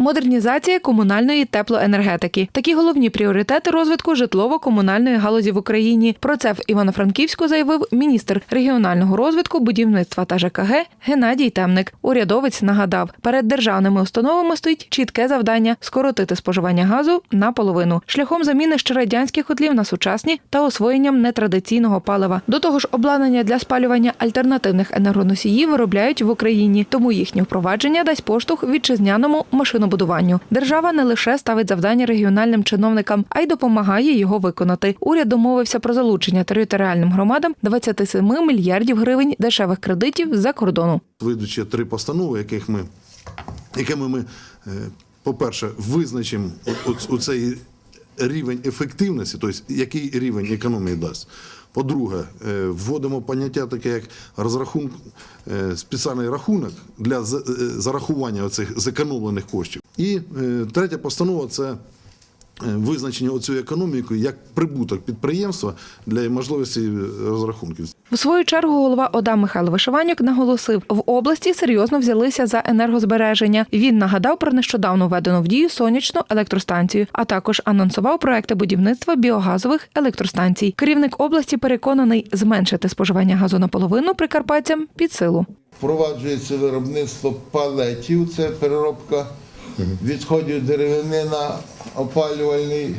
модернізація комунальної теплоенергетики. Такі головні пріоритети розвитку житлово-комунальної галузі в Україні. Про це в Івано-Франківську заявив міністр регіонального розвитку, будівництва та ЖКГ Геннадій Темник. Урядовець нагадав, перед державними установами стоїть чітке завдання скоротити споживання газу наполовину шляхом заміни ще радянських котлів на сучасні та освоєнням нетрадиційного палива. До того ж, обладнання для спалювання альтернативних енергоносіїв виробляють в Україні, тому їхнє впровадження дасть поштовх вітчизняному машинобудуванню. Держава не лише ставить завдання регіональним чиновникам, а й допомагає його виконати. Уряд домовився про залучення територіальним громадам 27 мільярдів гривень дешевих кредитів з-за кордону. ще три постанови, яких ми, якими ми, е, по-перше, визначимо у- цей рівень ефективності, тобто який рівень економії дасть. По-друге, е, вводимо поняття таке, як розрахунок, е, спеціальний рахунок для за- зарахування оцих зекономлених коштів. І е, третя постанова це е, визначення оцієї економіки як прибуток підприємства для можливості е, розрахунків. В свою чергу голова ОДА Михайло Вишиванюк наголосив, в області серйозно взялися за енергозбереження. Він нагадав про нещодавно введену в дію сонячну електростанцію, а також анонсував проекти будівництва біогазових електростанцій. Керівник області переконаний, зменшити споживання газу наполовину прикарпатцям під силу. Впроваджується виробництво палетів, це переробка відходів деревини на опалювальний, е,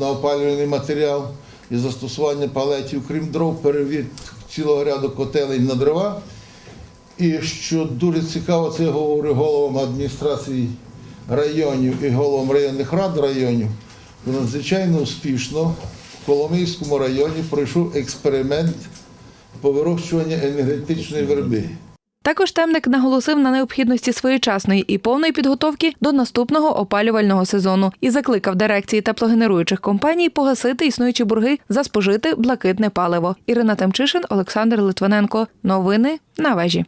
на опалювальний матеріал і застосування палетів, крім дров, перевід цілого ряду котелень на дрова. І що дуже цікаво, це я говорю головам адміністрації районів і головам районних рад районів. то Надзвичайно успішно в Коломийському районі пройшов експеримент по вирощуванню енергетичної верби. Також темник наголосив на необхідності своєчасної і повної підготовки до наступного опалювального сезону і закликав дирекції теплогенеруючих компаній погасити існуючі борги за спожити блакитне паливо. Ірина Темчишин, Олександр Литвиненко. Новини на вежі.